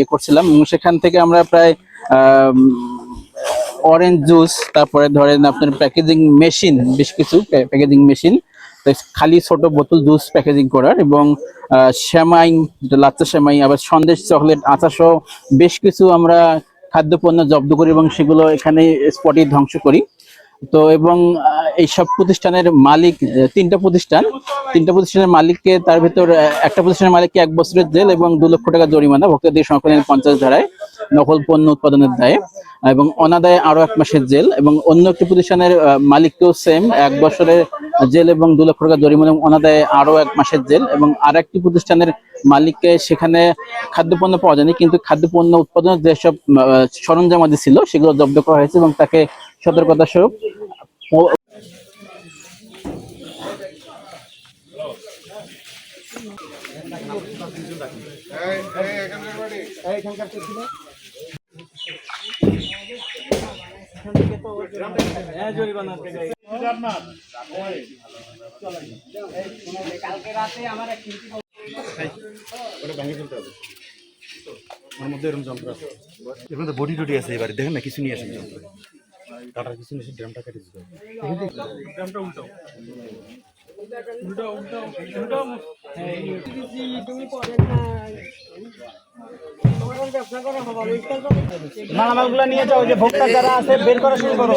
ইয়ে করছিলাম এবং সেখান থেকে আমরা প্রায় অরেঞ্জ জুস তারপরে ধরেন আপনার প্যাকেজিং মেশিন বেশ কিছু প্যাকেজিং মেশিন খালি ছোট বোতল জুস প্যাকেজিং করার এবং শ্যামাই লাচ্চা শ্যামাই আবার সন্দেশ চকলেট আচা সহ বেশ কিছু আমরা খাদ্যপণ্য জব্দ করি এবং সেগুলো এখানে স্পটে ধ্বংস করি। তো এবং এইসব প্রতিষ্ঠানের মালিক তিনটা প্রতিষ্ঠান, তিনটা প্রতিষ্ঠানের মালিককে তার ভিতর একটা প্রতিষ্ঠানের মালিককে এক বছরের জেল এবং দু লক্ষ টাকা জরিমানা, ভোক্তাদের সংক্রান্ত পঞ্চাশ ধারায় নকল পণ্য উৎপাদনের দায়ে এবং অনাদায় আরও এক মাসের জেল এবং অন্য একটি প্রতিষ্ঠানের মালিককেও সেম এক বছরের জেল এবং দু লক্ষ টাকা জরিমানা এবং অনাদায়ে আরও এক মাসের জেল এবং আর একটি প্রতিষ্ঠানের মালিককে সেখানে খাদ্যপণ্য পাওয়া যায়নি, কিন্তু খাদ্যপণ্য উৎপাদনের যেসব সরঞ্জামাদি ছিল সেগুলো জব্দ করা হয়েছে এবং তাকে সতর্কতা স্বরূপ ওর মধ্যে এরকম যন্ত্র আছে। এর মধ্যে বডি টডি আছে এবারে। দেখেন না কিছু নিয়ে আসেন যন্ত্র। কাটার কিছু নিয়ে ড্রামটা কেটে দিতে হবে। মালামালগুলো নিয়ে যাও যে ভোক্তা যারা আছে বের করা শুরু করো।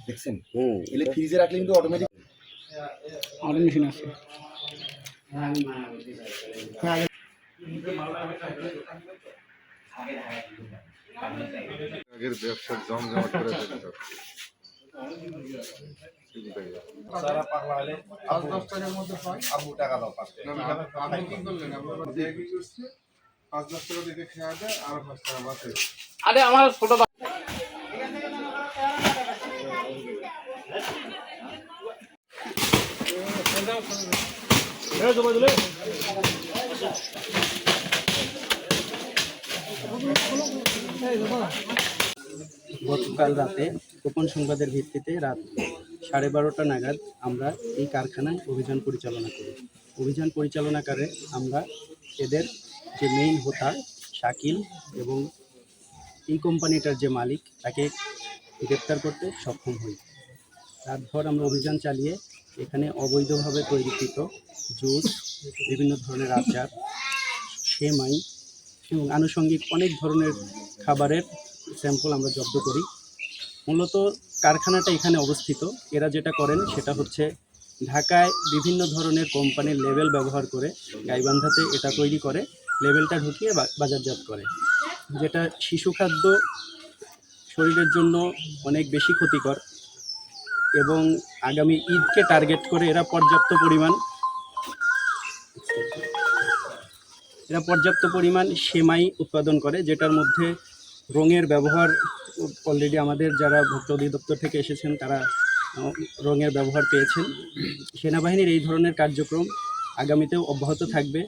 দেখছেন এলে ফ্রিজে রাখলে কিন্তু অটোমেটিক আমাদের মেশিন আছে আগের জমজমাট করে দেবে তো। না, না, আপনি কি করলেন? আপনার দিয়ে কি করছে? পাঁচ দশ টাকা দিতে খেয়া দেয় আর পাঁচ টাকা বাঁচে আরে আমার ছোট গতকাল রাতে গোপন সংবাদের ভিত্তিতে রাত সাড়ে বারোটা নাগাদ আমরা এই কারখানায় অভিযান পরিচালনা করি। অভিযান পরিচালনাকারে আমরা এদের যে মেইন হোতা, শাকিল এবং এই কোম্পানিটার যে মালিক, তাকে গ্রেপ্তার করতে সক্ষম হই। রাতভর আমরা অভিযান চালিয়ে এখানে অবৈধভাবে তৈরিকৃত জুস, বিভিন্ন ধরনের আচার, সেমাই এবং আনুষঙ্গিক অনেক ধরনের খাবারের স্যাম্পল আমরা জব্দ করি। মূলত কারখানাটা এখানে অবস্থিত। এরা যেটা করেন সেটা হচ্ছে ঢাকায় বিভিন্ন ধরনের কোম্পানির লেবেল ব্যবহার করে গাইবান্ধাতে এটা তৈরি করে, লেবেলটা ঢুকিয়ে বাজারজাত করে, যেটা শিশু খাদ্য শরীরের জন্য অনেক বেশি ক্ষতিকর। এবং আগামী ঈদকে টার্গেট করে এরা পর্যাপ্ত পরিমাণ, এরা পর্যাপ্ত পরিমাণ সেমাই উৎপাদন করে, যেটার মধ্যে রঙের ব্যবহার অলরেডি আমাদের যারা ভোক্তা অধিদপ্তর থেকে এসেছেন, তারা রঙের ব্যবহার পেয়েছেন। সেনাবাহিনীর এই ধরনের কার্যক্রম আগামীতেও অব্যাহত থাকবে।